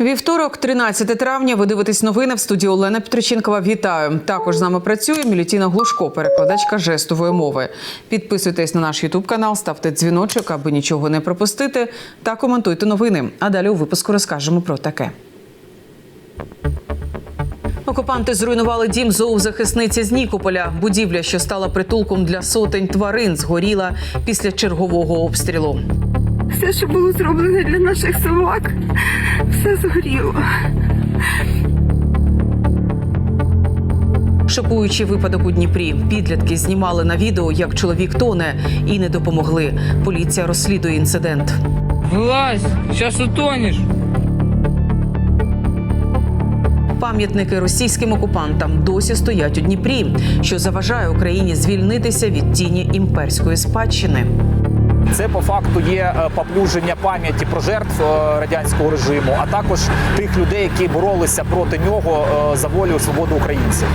Вівторок, 13 травня. Ви дивитесь новини в студії Олена Петриченкова. Вітаю. Також з нами працює Мілютіна Глушко, перекладачка жестової мови. Підписуйтесь на наш Ютуб канал, ставте дзвіночок, аби нічого не пропустити, та коментуйте новини. А далі у випуску розкажемо про таке. Окупанти зруйнували дім зоозахисниці з Нікополя. Будівля, що стала притулком для сотень тварин, згоріла після чергового обстрілу. Все, що було зроблено для наших собак, все згоріло. Шокуючий випадок у Дніпрі. Підлітки знімали на відео, як чоловік тоне, і не допомогли. Поліція розслідує інцидент. Вылазь, сейчас утонешь. Пам'ятники російським окупантам досі стоять у Дніпрі, що заважає Україні звільнитися від тіні імперської спадщини. Це по факту є е, поплюження пам'яті про жертв е, радянського режиму, а також тих людей, які боролися проти нього е, за волю свободу українців.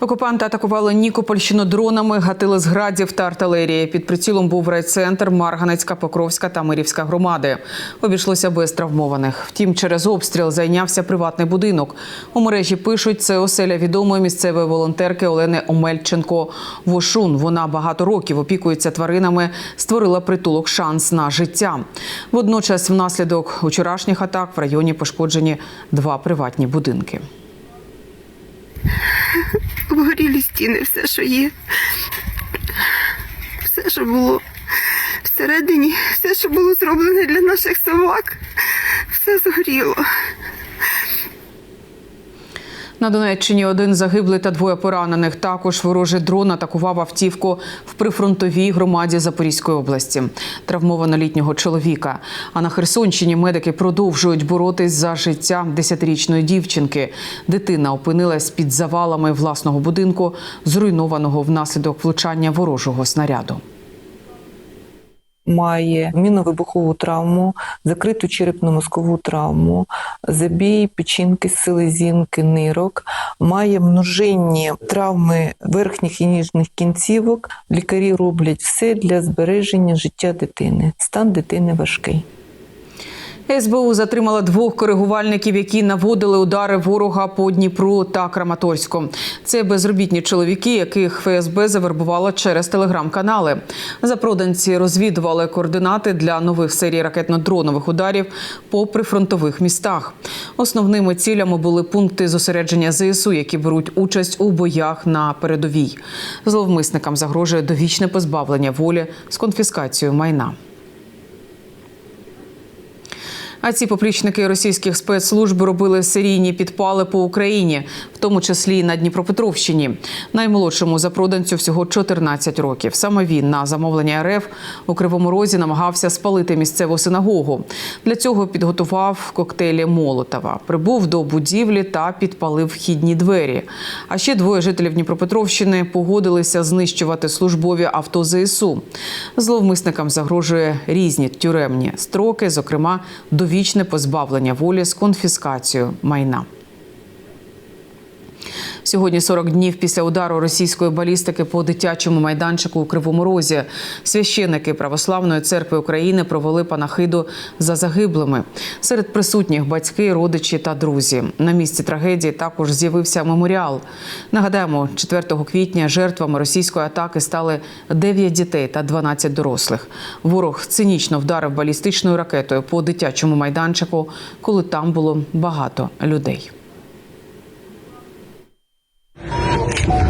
Окупанти атакували Нікопольщину дронами, гатили з градів та артилерії. Під прицілом був райцентр, Марганецька, Покровська та Мирівська громади. Обійшлося без травмованих. Втім, через обстріл зайнявся приватний будинок. У мережі пишуть, це оселя відомої місцевої волонтерки Олени Омельченко Вошун. Вона багато років опікується тваринами, створила притулок шанс на життя. Водночас, внаслідок вчорашніх атак в районі пошкоджені два приватні будинки. Обгорілі стіни, все, що є. Все, що було всередині, все, що було зроблене для наших собак, все згоріло. На Донеччині один загиблий та двоє поранених. Також ворожий дрон атакував автівку в прифронтовій громаді Запорізької області. Травмовано літнього чоловіка. А на Херсонщині медики продовжують боротись за життя десятирічної дівчинки. Дитина опинилась під завалами власного будинку, зруйнованого внаслідок влучання ворожого снаряду. Має міновибухову травму, закриту черепно-мозкову травму, забій печінки, селезінки, нирок, має множинні травми верхніх і ніжних кінцівок. Лікарі роблять все для збереження життя дитини. Стан дитини важкий. СБУ затримала двох коригувальників, які наводили удари ворога по Дніпру та Краматорську. Це безробітні чоловіки, яких ФСБ завербувала через телеграм-канали. Запроданці розвідували координати для нових серій ракетно-дронових ударів по прифронтових містах. Основними цілями були пункти зосередження ЗСУ, які беруть участь у боях на передовій. Зловмисникам загрожує довічне позбавлення волі з конфіскацією майна. А ці поплічники російських спецслужб робили серійні підпали по Україні, в тому числі і на Дніпропетровщині. Наймолодшому запроданцю всього 14 років. Саме він на замовлення РФ у Кривому Розі намагався спалити місцеву синагогу. Для цього підготував коктейлі Молотова. Прибув до будівлі та підпалив вхідні двері. А ще двоє жителів Дніпропетровщини погодилися знищувати службові авто ЗСУ. Зловмисникам загрожує різні тюремні строки, зокрема довічне позбавлення волі з конфіскацією майна. Сьогодні 40 днів після удару російської балістики по дитячому майданчику у Кривому Розі. Священники Православної церкви України провели панахиду за загиблими. Серед присутніх батьки, родичі та друзі. На місці трагедії також з'явився меморіал. Нагадаємо, 4 квітня жертвами російської атаки стали 9 дітей та 12 дорослих. Ворог цинічно вдарив балістичною ракетою по дитячому майданчику, коли там було багато людей. Oh, my God.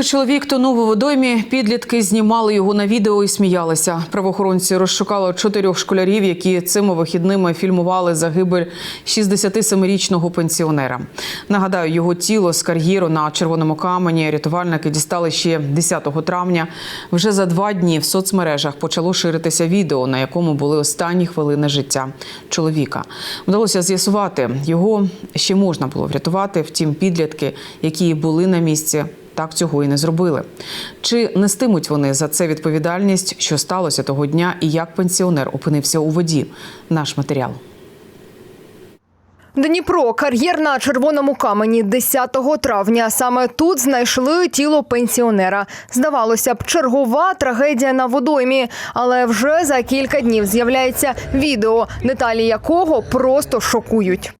Поки чоловік тонув у водоймі, підлітки знімали його на відео і сміялися. Правоохоронці розшукали чотирьох школярів, які цими вихідними фільмували загибель 67-річного пенсіонера. Нагадаю, його тіло з кар'єру на червоному камені рятувальники дістали ще 10 травня. Вже за два дні в соцмережах почало ширитися відео, на якому були останні хвилини життя чоловіка. Вдалося з'ясувати, його ще можна було врятувати. Втім, підлітки, які були на місці, так цього і не зробили. Чи нестимуть вони за це відповідальність, що сталося того дня, і як пенсіонер опинився у воді? Наш матеріал. Дніпро, кар'єр на червоному камені 10 травня. Саме тут знайшли тіло пенсіонера. Здавалося б, чергова трагедія на водоймі, але вже за кілька днів з'являється відео, деталі якого просто шокують.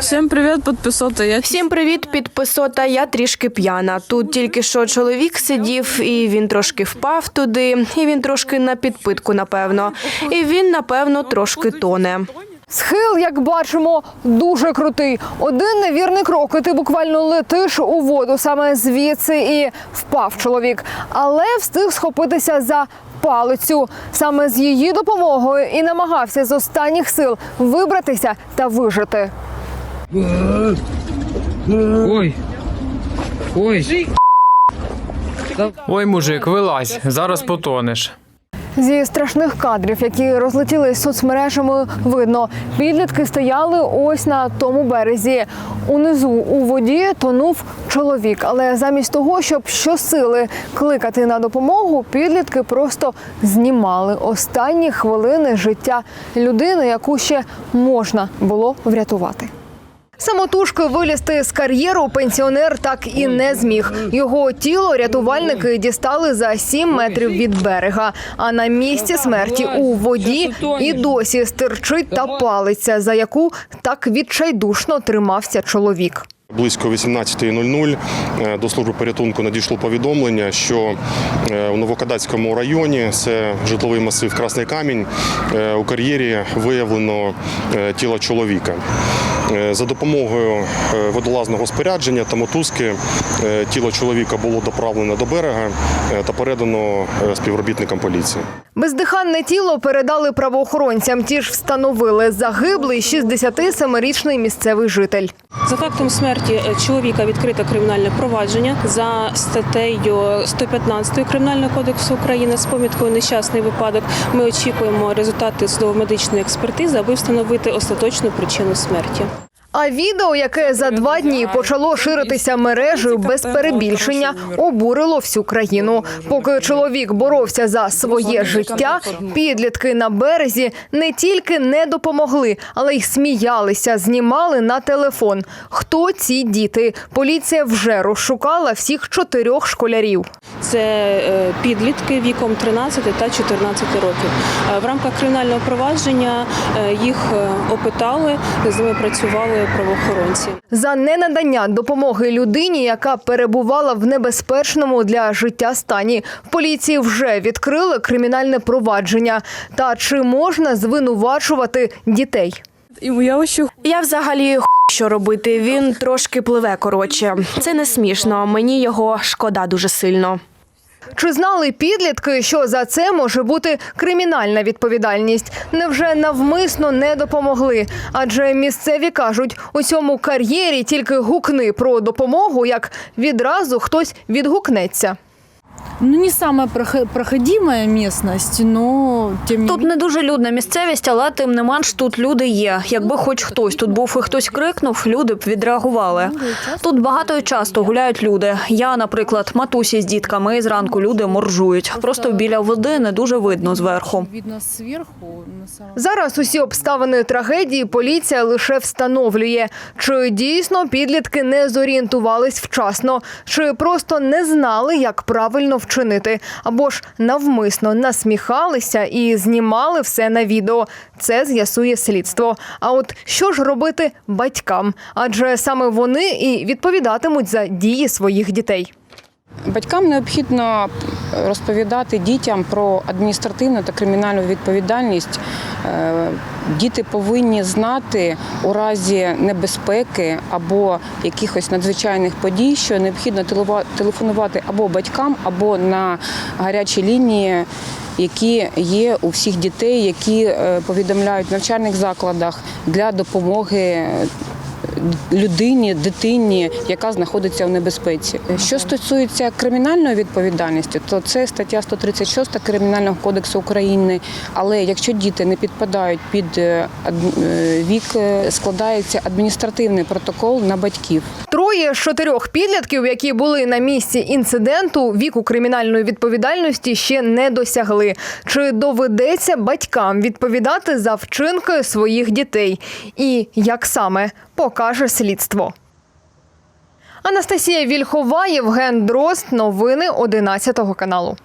Всім привіт, підписота. Я Всім привіт, підписота. Я трішки п'яна. Тут тільки що чоловік сидів, і він трошки впав туди, і він трошки на підпитку, напевно. І він, напевно, трошки тоне. Схил, як бачимо, дуже крутий. Один невірний крок, і ти буквально летиш у воду саме звідси і впав чоловік. Але встиг схопитися за палицю. Саме з її допомогою і намагався з останніх сил вибратися та вижити. Ой. Ой. Ой, мужик, вилазь, зараз потонеш. Зі страшних кадрів, які розлетілись соцмережами, видно, підлітки стояли ось на тому березі. Унизу у воді тонув чоловік. Але замість того, щоб щосили кликати на допомогу, підлітки просто знімали останні хвилини життя людини, яку ще можна було врятувати. Самотужки вилізти з кар'єру пенсіонер так і не зміг. Його тіло рятувальники дістали за 7 метрів від берега. А на місці смерті у воді і досі стирчить та палиця, за яку так відчайдушно тримався чоловік. Близько 18.00 е, до служби порятунку надійшло повідомлення, що е, у Новокадацькому районі, це житловий масив Красний Камінь, е, у кар'єрі виявлено тіло чоловіка. Е, За допомогою е, водолазного спорядження та мотузки е, тіло чоловіка було доправлено до берега та передано співробітникам поліції. Бездиханне тіло передали правоохоронцям. Ті ж встановили загиблий 67-річний місцевий житель. За фактом смерті чоловіка відкрито кримінальне провадження за статтею 115 Кримінального кодексу України з поміткою нещасний випадок. Ми очікуємо результати судово-медичної експертизи, аби встановити остаточну причину смерті. А відео, яке за два дні почало ширитися мережею без перебільшення, обурило всю країну. Поки чоловік боровся за своє життя, підлітки на березі не тільки не допомогли, але й сміялися, знімали на телефон. Хто ці діти? Поліція вже розшукала всіх чотирьох школярів. Це е, підлітки віком 13 та 14 років. Е, В рамках кримінального провадження е, їх опитали, з ними працювали правоохоронці. За ненадання допомоги людині, яка перебувала в небезпечному для життя стані, в поліції вже відкрили кримінальне провадження. Та чи можна звинувачувати дітей? я Я взагалі що робити. Він трошки пливе коротше. Це не смішно. Мені його шкода дуже сильно. Чи знали підлітки, що за це може бути кримінальна відповідальність? Невже навмисно не допомогли? Адже місцеві кажуть, у цьому кар'єрі тільки гукни про допомогу, як відразу хтось відгукнеться. Ну не сама проходимая местность, но тем не Тут не дуже людна місцевість, але тим не менш тут люди є. Якби хоч хтось тут був і хтось крикнув, люди б відреагували. Тут багато і часто гуляють люди. Я, наприклад, матусі з дітками і зранку люди моржують. Просто біля води не дуже видно зверху. Зараз усі обставини трагедії поліція лише встановлює, чи дійсно підлітки не зорієнтувались вчасно, чи просто не знали, як правильно вчинити, або ж навмисно насміхалися і знімали все на відео. Це з'ясує слідство. А от що ж робити батькам? Адже саме вони і відповідатимуть за дії своїх дітей. Батькам необхідно розповідати дітям про адміністративну та кримінальну відповідальність. Е, Діти повинні знати у разі небезпеки або якихось надзвичайних подій, що необхідно телефонувати або батькам, або на гарячі лінії, які є у всіх дітей, які е, повідомляють в навчальних закладах для допомоги людині, дитині, яка знаходиться в небезпеці. Що стосується кримінальної відповідальності, то це стаття 136 Кримінального кодексу України. Але якщо діти не підпадають під е, е, вік, е, складається адміністративний протокол на батьків. Троє з чотирьох підлітків, які були на місці інциденту, віку кримінальної відповідальності ще не досягли. Чи доведеться батькам відповідати за вчинки своїх дітей? І як саме покаже слідство? Анастасія Вільхова, Євген Дрозд. Новини 11 каналу.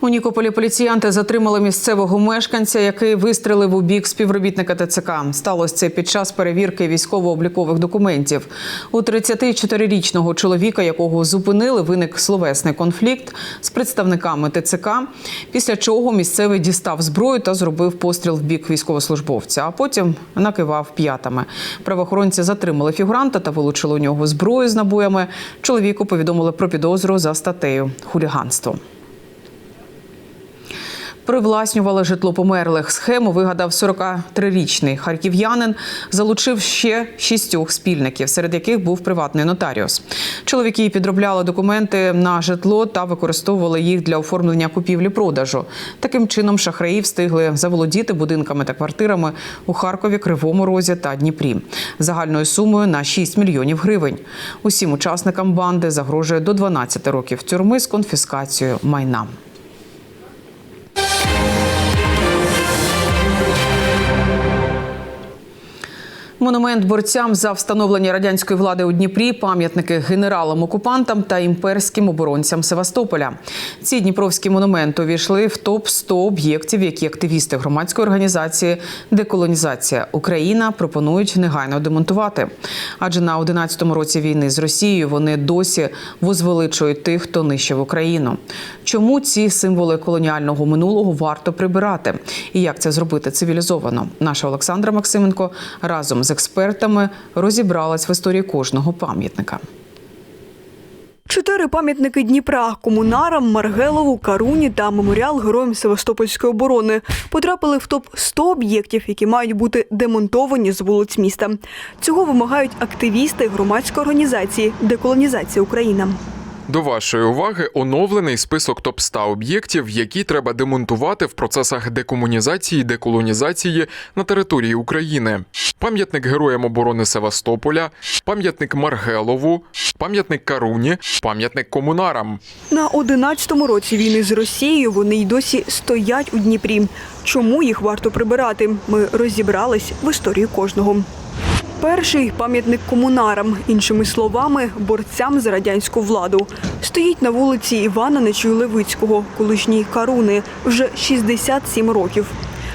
У Нікополі поліціянти затримали місцевого мешканця, який вистрелив у бік співробітника ТЦК. Сталося це під час перевірки військово-облікових документів. У 34-річного чоловіка, якого зупинили, виник словесний конфлікт з представниками ТЦК. Після чого місцевий дістав зброю та зробив постріл в бік військовослужбовця, а потім накивав п'ятами. Правоохоронці затримали фігуранта та вилучили у нього зброю з набоями. Чоловіку повідомили про підозру за статтею хуліганство. Привласнювали житло померлих. Схему вигадав 43-річний харків'янин. Залучив ще шістьох спільників, серед яких був приватний нотаріус. Чоловіки підробляли документи на житло та використовували їх для оформлення купівлі-продажу. Таким чином шахраї встигли заволодіти будинками та квартирами у Харкові, Кривому Розі та Дніпрі загальною сумою на 6 мільйонів гривень. Усім учасникам банди загрожує до 12 років тюрми з конфіскацією майна. Монумент борцям за встановлення радянської влади у Дніпрі, пам'ятники генералам-окупантам та імперським оборонцям Севастополя. Ці дніпровські монументи увійшли в топ 100 об'єктів, які активісти громадської організації Деколонізація Україна пропонують негайно демонтувати. Адже на 11-му році війни з Росією вони досі возвеличують тих, хто нищив Україну. Чому ці символи колоніального минулого варто прибирати? І як це зробити цивілізовано? Наша Олександра Максименко разом з експертами розібралась в історії кожного пам'ятника. Чотири пам'ятники Дніпра комунарам, Маргелову, Каруні та меморіал героям Севастопольської оборони потрапили в топ 100 об'єктів, які мають бути демонтовані з вулиць міста. Цього вимагають активісти громадської організації Деколонізація Україна. До вашої уваги оновлений список топ 100 об'єктів, які треба демонтувати в процесах декомунізації деколонізації на території України. Пам'ятник героям оборони Севастополя, пам'ятник Маргелову, пам'ятник Каруні, пам'ятник комунарам. На 11-му році війни з Росією вони й досі стоять у Дніпрі. Чому їх варто прибирати? Ми розібрались в історії кожного. Перший пам'ятник комунарам, іншими словами, борцям за радянську владу. Стоїть на вулиці Івана Нечуй-Левицького, колишній Каруни, вже 67 років.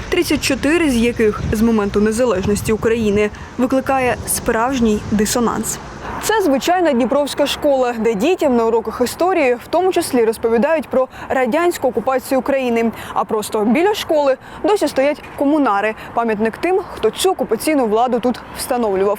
34 з яких з моменту незалежності України викликає справжній дисонанс. Це звичайна Дніпровська школа, де дітям на уроках історії в тому числі розповідають про радянську окупацію України. А просто біля школи досі стоять комунари, пам'ятник тим, хто цю окупаційну владу тут встановлював.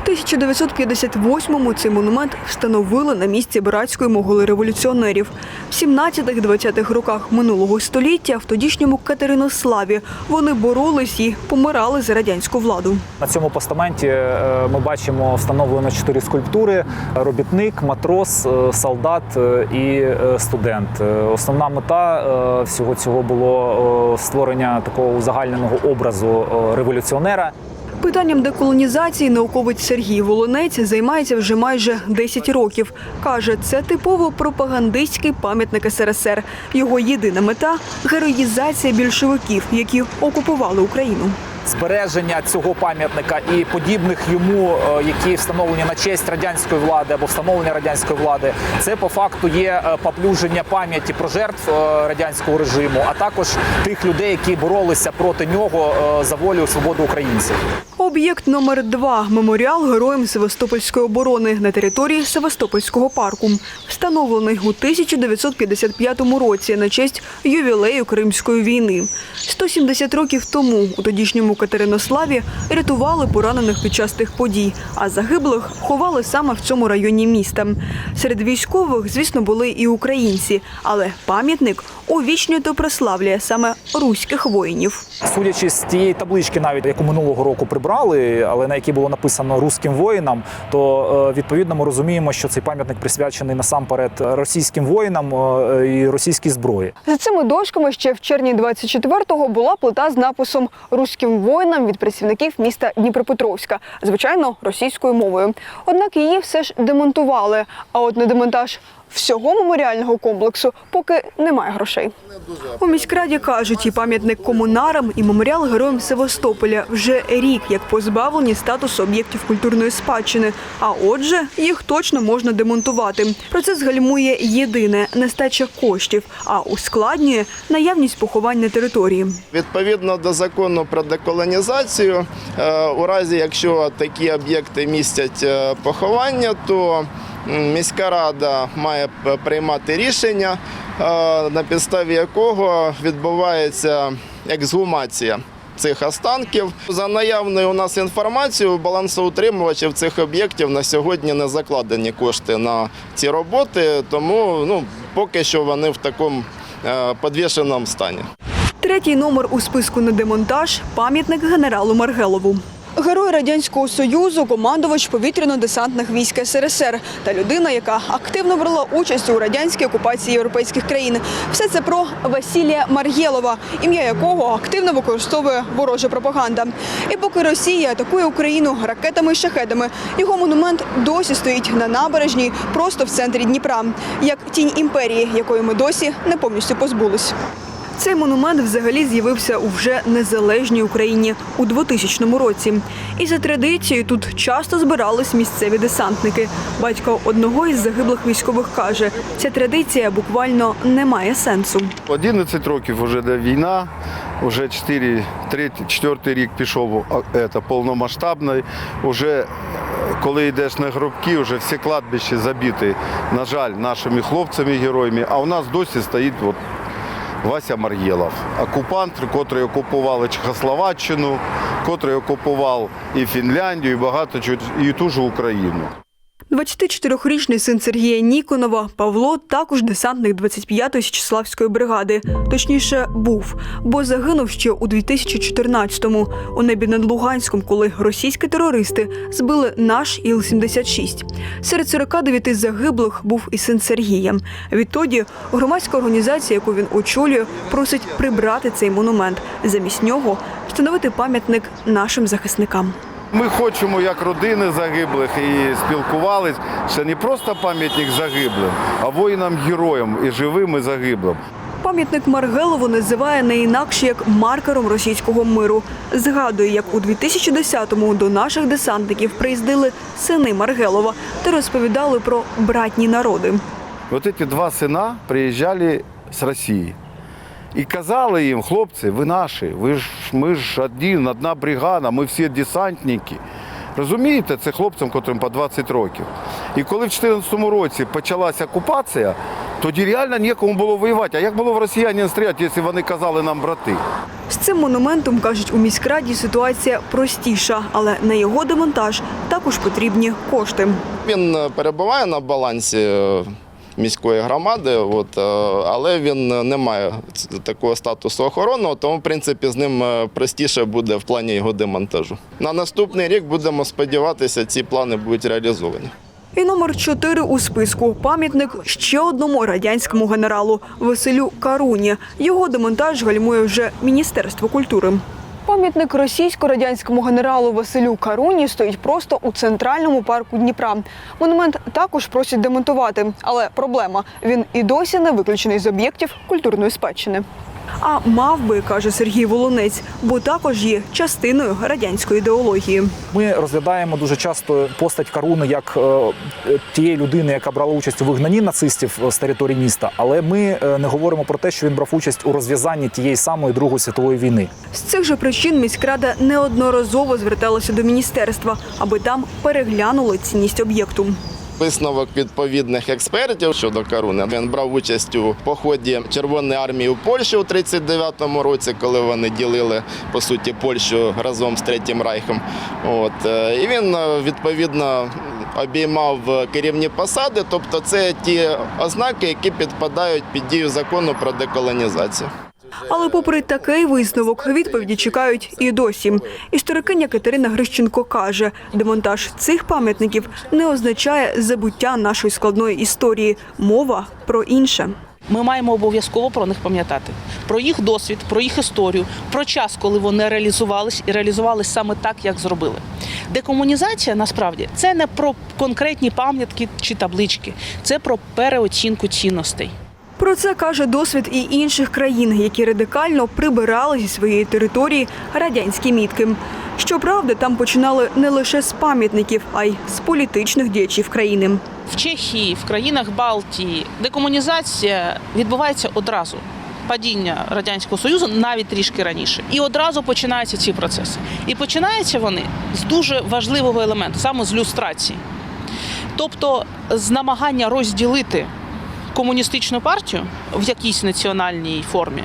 В 1958-му цей монумент встановили на місці братської могили революціонерів. В 17-20-х роках минулого століття в тодішньому Катеринославі вони боролись і помирали за радянську владу. На цьому постаменті е, ми бачимо встановлено чотири скульптури: робітник, матрос, е, солдат е, і студент. Основна мета всього цього було створення такого узагальненого образу революціонера. Питанням деколонізації науковець Сергій Волонець займається вже майже 10 років. Каже, це типово пропагандистський пам'ятник СРСР. Його єдина мета героїзація більшовиків, які окупували Україну. Збереження цього пам'ятника і подібних йому, е, які встановлені на честь радянської влади або встановлення радянської влади, це по факту є е, поплюження пам'яті про жертв е, радянського режиму, а також тих людей, які боролися проти нього за волю свободу українців. Об'єкт номер 2 меморіал героям Севастопольської оборони на території Севастопольського парку, встановлений у 1955 році на честь ювілею Кримської війни. 170 років тому у тодішньому Катеринославі рятували поранених під час тих подій, а загиблих ховали саме в цьому районі міста. Серед військових, звісно, були і українці, але пам'ятник увічнює та прославлює саме руських воїнів. Судячи з тієї таблички, навіть яку минулого року прибрали, але на якій було написано руським воїнам, то е, відповідно ми розуміємо, що цей пам'ятник присвячений насамперед російським воїнам е, і російській зброї. За цими дошками ще в червні 24-го була плита з написом Руським воїнам від працівників міста Дніпропетровська, звичайно, російською мовою. Однак її все ж демонтували. А от на демонтаж всього меморіального комплексу поки немає грошей. У міськраді кажуть, і пам'ятник комунарам, і меморіал героям Севастополя вже рік як позбавлені статусу об'єктів культурної спадщини. А отже, їх точно можна демонтувати. Процес гальмує єдине нестача коштів, а ускладнює наявність поховань на території. Відповідно до закону про деколонізацію, е, у разі якщо такі об'єкти містять е, поховання, то міська рада має приймати рішення, е, на підставі якого відбувається ексгумація. Цих останків за наявною у нас інформацією, балансоутримувачів цих об'єктів на сьогодні не закладені кошти на ці роботи, тому ну поки що вони в такому е, підвішеному стані. Третій номер у списку на демонтаж пам'ятник генералу Маргелову. Герой радянського союзу, командувач повітряно-десантних військ СРСР та людина, яка активно брала участь у радянській окупації європейських країн. Все це про Василія Мар'єлова, ім'я якого активно використовує ворожа пропаганда. І поки Росія атакує Україну ракетами і шахедами, його монумент досі стоїть на набережній, просто в центрі Дніпра, як тінь імперії, якої ми досі не повністю позбулись. Цей монумент взагалі з'явився у вже незалежній Україні у 2000 році. І за традицією тут часто збирались місцеві десантники. Батько одного із загиблих військових каже, ця традиція буквально не має сенсу. 11 років вже де війна, вже 4, 3, 4 рік пішов ета, повномасштабний. Уже е, коли йдеш на гробки, вже всі кладбища забиті, на жаль, нашими хлопцями-героями, а у нас досі стоїть от Вася Мар'єлов, окупант, котрий окупував Чехословаччину, котрий окупував і Фінляндію, і багато і ту ж Україну. 24-річний син Сергія Ніконова Павло також десантник 25-ї Січеславської бригади. Точніше, був, бо загинув ще у 2014-му у небі над Луганськом, коли російські терористи збили наш Іл-76. Серед 49 загиблих був і син Сергія. Відтоді громадська організація, яку він очолює, просить прибрати цей монумент. Замість нього встановити пам'ятник нашим захисникам. Ми хочемо, як родини загиблих, і спілкувались, що не просто пам'ятник загиблим, а воїнам-героям і живим, і загиблим. Пам'ятник Маргелову називає не інакше як маркером російського миру. Згадує, як у 2010-му до наших десантників приїздили сини Маргелова та розповідали про братні народи. Вот эти два сина приїжджали з Росії. І казали їм, хлопці, ви наші, ви ж ми ж один, одна бригада, ми всі десантники. Розумієте, це хлопцям, котрим по 20 років. І коли в 2014 році почалася окупація, тоді реально нікому було воювати. А як було в росіян стріляти, якщо вони казали нам брати? З цим монументом, кажуть у міськраді, ситуація простіша, але на його демонтаж також потрібні кошти. Він е, перебуває на балансі е, міської громади, от, е, але він не має такого статусу охоронного, тому в принципі з ним е, простіше буде в плані його демонтажу. На наступний рік будемо сподіватися, ці плани будуть реалізовані. І номер 4 у списку пам'ятник ще одному радянському генералу Василю Каруні. Його демонтаж гальмує вже Міністерство культури. Пам'ятник російсько-радянському генералу Василю Каруні стоїть просто у центральному парку Дніпра. Монумент також просять демонтувати, але проблема він і досі не виключений з об'єктів культурної спадщини. А мав би, каже Сергій Волонець, бо також є частиною радянської ідеології. Ми розглядаємо дуже часто постать Каруни як е, тієї людини, яка брала участь у вигнанні нацистів з території міста. Але ми е, не говоримо про те, що він брав участь у розв'язанні тієї самої Другої світової війни. З цих же причин міськрада неодноразово зверталася до міністерства, аби там переглянули цінність об'єкту. Висновок відповідних експертів щодо Каруни. Він брав участь у поході Червоної армії у Польщу у 39-му році, коли вони ділили по суті Польщу разом з Третім Райхом. От е, і він е, відповідно обіймав керівні посади. Тобто, це ті ознаки, які підпадають під дію закону про деколонізацію. Але попри такий висновок, відповіді чекають і досі. Історикиня Катерина Грищенко каже, демонтаж цих пам'ятників не означає забуття нашої складної історії. Мова про інше. Ми маємо обов'язково про них пам'ятати, про їх досвід, про їх історію, про час, коли вони реалізувались і реалізувались саме так, як зробили. Декомунізація насправді це не про конкретні пам'ятки чи таблички, це про переоцінку цінностей. Про це каже досвід і інших країн, які радикально прибирали зі своєї території радянські мітки. Щоправда, там починали не лише з пам'ятників, а й з політичних діячів країни. В Чехії, в країнах Балтії декомунізація відбувається одразу. Падіння радянського союзу навіть трішки раніше, і одразу починаються ці процеси. І починаються вони з дуже важливого елементу, саме з люстрації, тобто з намагання розділити комуністичну партію в якійсь національній формі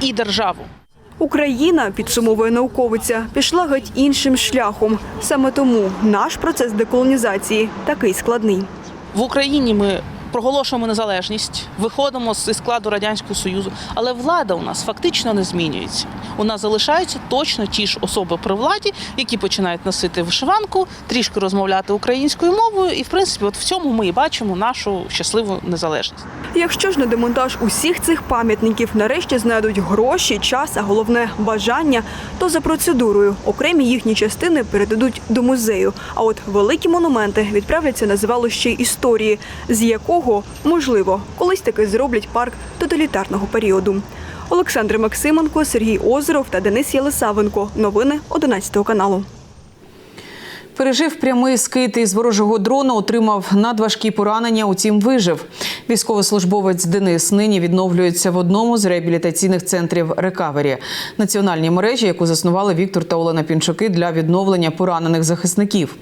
і державу. Україна, підсумовує науковиця, пішла геть іншим шляхом. Саме тому наш процес деколонізації такий складний. В Україні ми проголошуємо незалежність, виходимо зі складу радянського союзу, але влада у нас фактично не змінюється. У нас залишаються точно ті ж особи при владі, які починають носити вишиванку, трішки розмовляти українською мовою, і в принципі, от в цьому ми і бачимо нашу щасливу незалежність. Якщо ж на демонтаж усіх цих пам'ятників нарешті знайдуть гроші, час, а головне бажання, то за процедурою окремі їхні частини передадуть до музею. А от великі монументи відправляться на звалище історії, з якого можливо колись таки зроблять парк тоталітарного періоду. Олександр Максименко, Сергій Озеров та Денис Єлисавенко. Новини 11 каналу. Пережив прямий скид із ворожого дрону, отримав надважкі поранення, утім вижив. Військовослужбовець Денис нині відновлюється в одному з реабілітаційних центрів рекавері національній мережі, яку заснували Віктор та Олена Пінчуки для відновлення поранених захисників.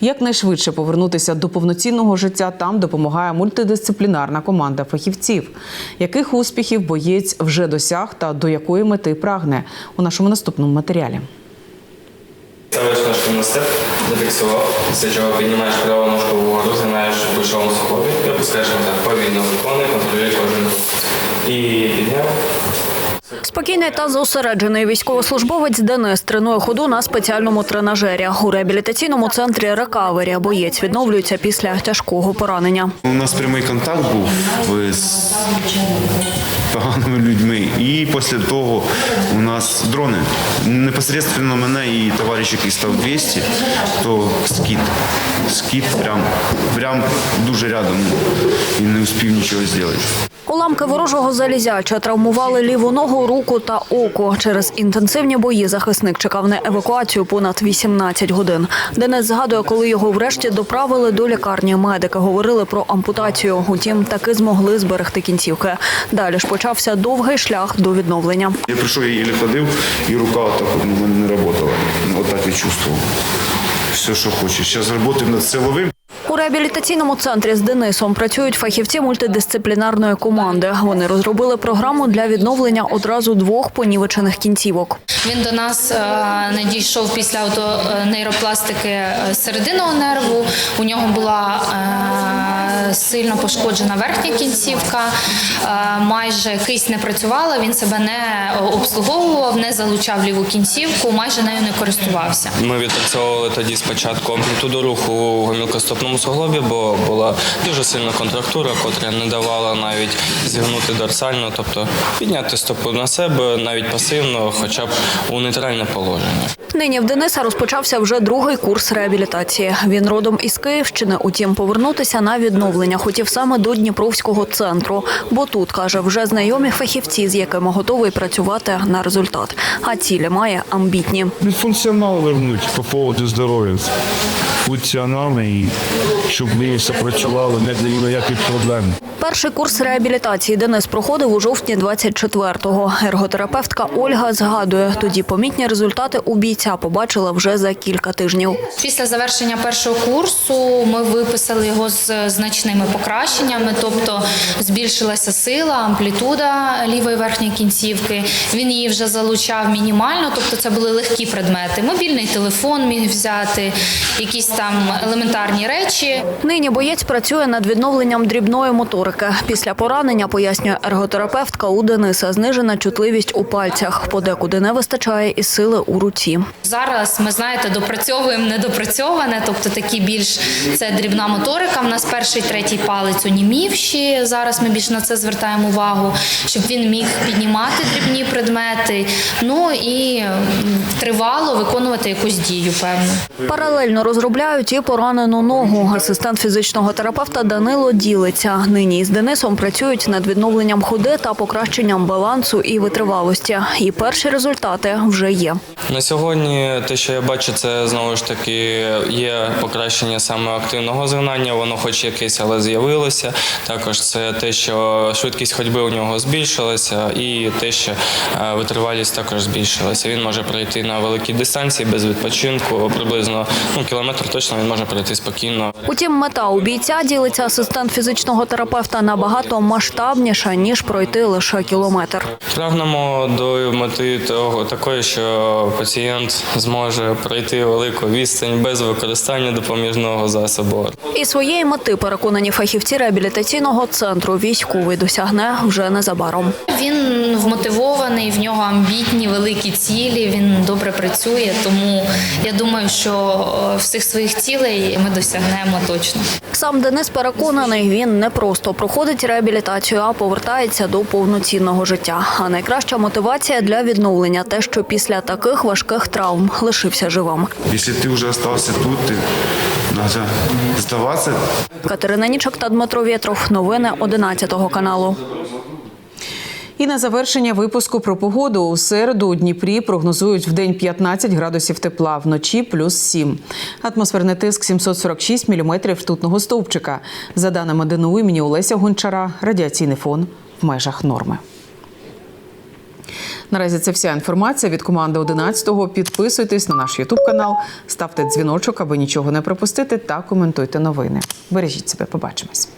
Якнайшвидше повернутися до повноцінного життя там допомагає мультидисциплінарна команда фахівців. Яких успіхів боєць вже досяг та до якої мети прагне у нашому наступному матеріалі. Ставиш ножку на степ, зафіксував, після чого піднімаєш праву ножку вгору, згинаєш в большому сухові і опускаєш назад. Повільно виконує, контролює кожен рух. І підняв. Спокійний та зосереджений військовослужбовець Денис тренує ходу на спеціальному тренажері. У реабілітаційному центрі Рекавері боєць відновлюється після тяжкого поранення. У нас прямий контакт був з поганими людьми. І після того у нас дрони. Непосередньо мене і товариш, який став 200, то скіт. Скіт прям, прям дуже рядом. Він не успів нічого зробити. Уламки ворожого залізяча травмували ліву ногу, руку та око. Через інтенсивні бої захисник чекав на евакуацію понад 18 годин. Денис згадує, коли його врешті доправили до лікарні. Медики говорили про ампутацію. Утім, таки змогли зберегти кінцівки. Далі ж почався довгий шлях до відновлення. Я прийшов і ходив, і рука отак от не працювала. Отак і чувствував. Все, що хочеш. Зараз працюємо над силовим. У реабілітаційному центрі з Денисом працюють фахівці мультидисциплінарної команди. Вони розробили програму для відновлення одразу двох понівечених кінцівок. Він до нас е, надійшов після нейропластики е, серединного нерву. У нього була е, сильно пошкоджена верхня кінцівка, е, майже кисть не працювала, він себе не обслуговував, не залучав ліву кінцівку, майже нею не користувався. Ми відпрацьовували тоді спочатку амплітуду руху в гомілкостопному суглобі, бо була дуже сильна контрактура, котра не давала навіть зігнути дорсально, тобто підняти стопу на себе навіть пасивно, хоча б у нейтральне положення. Нині в Дениса розпочався вже другий курс реабілітації. Він родом із Київщини, утім, повернутися на відновлення хотів саме до Дніпровського центру. Бо тут каже, вже знайомі фахівці, з якими готовий працювати на результат. А цілі має амбітні. Функціонал вернуть по поводу здоров'я. Функціональний, і щоб ми запрацювали, не для ніяких проблем. Перший курс реабілітації Денис проходив у жовтні 24-го. Ерготерапевтка Ольга згадує, тоді помітні результати у бійця побачила вже за кілька тижнів. Після завершення першого курсу ми виписали його з значними покращеннями, тобто збільшилася сила, амплітуда лівої верхньої кінцівки. Він її вже залучав мінімально, тобто це були легкі предмети. Мобільний телефон міг взяти, якісь там елементарні речі. Нині боєць працює над відновленням дрібної моторики. Після поранення, пояснює ерготерапевтка, у Дениса знижена чутливість у пальцях. Подекуди не вистачає і сили у руці. Зараз ми знаєте, допрацьовуємо недопрацьоване, тобто такі більш це дрібна моторика. В нас перший, третій палець онімівші. Зараз ми більш на це звертаємо увагу, щоб він міг піднімати дрібні предмети. Ну і тривало виконувати якусь дію, певно. Паралельно розробляють і поранену ногу. Асистент фізичного терапевта Данило ділиться. Нині із Денисом працюють над відновленням ходи та покращенням балансу і витривалості. І перші результати вже є. На сьогодні те, що я бачу, це знову ж таки є покращення саме активного згинання, воно хоч якесь, але з'явилося. Також це те, що швидкість ходьби у нього збільшилася, і те, що е, витривалість також збільшилася. Він може пройти на великій дистанції без відпочинку, приблизно ну, кілометр точно він може пройти спокійно. Утім, мета у бійця ділиться асистент фізичного терапевта набагато масштабніша ніж пройти лише кілометр. Прагнемо до мети того такої, що пацієнт зможе пройти велику відстань без використання допоміжного засобу. І своєї мети переконані фахівці реабілітаційного центру військовий досягне вже незабаром. Він вмотивований, в нього амбітні, великі цілі. Він добре працює. Тому я думаю, що е, всіх своїх цілей ми досягнемо точно. Сам Денис переконаний, він не просто проходить реабілітацію, а повертається до повноцінного життя. А найкраща мотивація для відновлення те, що після таких важких травм лишився живим. Якщо ти вже залишився тут, ти треба здаватися. Катерина Нічок та Дмитро Вєтров. Новини 11 каналу. І на завершення випуску про погоду у середу у Дніпрі прогнозують в день 15 градусів тепла, вночі плюс 7. Атмосферний тиск 746 міліметрів ртутного стовпчика. За даними ДНУ імені Олеся Гончара, радіаційний фон в межах норми. Наразі це вся інформація від команди 11-го. Підписуйтесь на наш Ютуб канал, ставте дзвіночок, аби нічого не пропустити, та коментуйте новини. Бережіть себе, побачимось.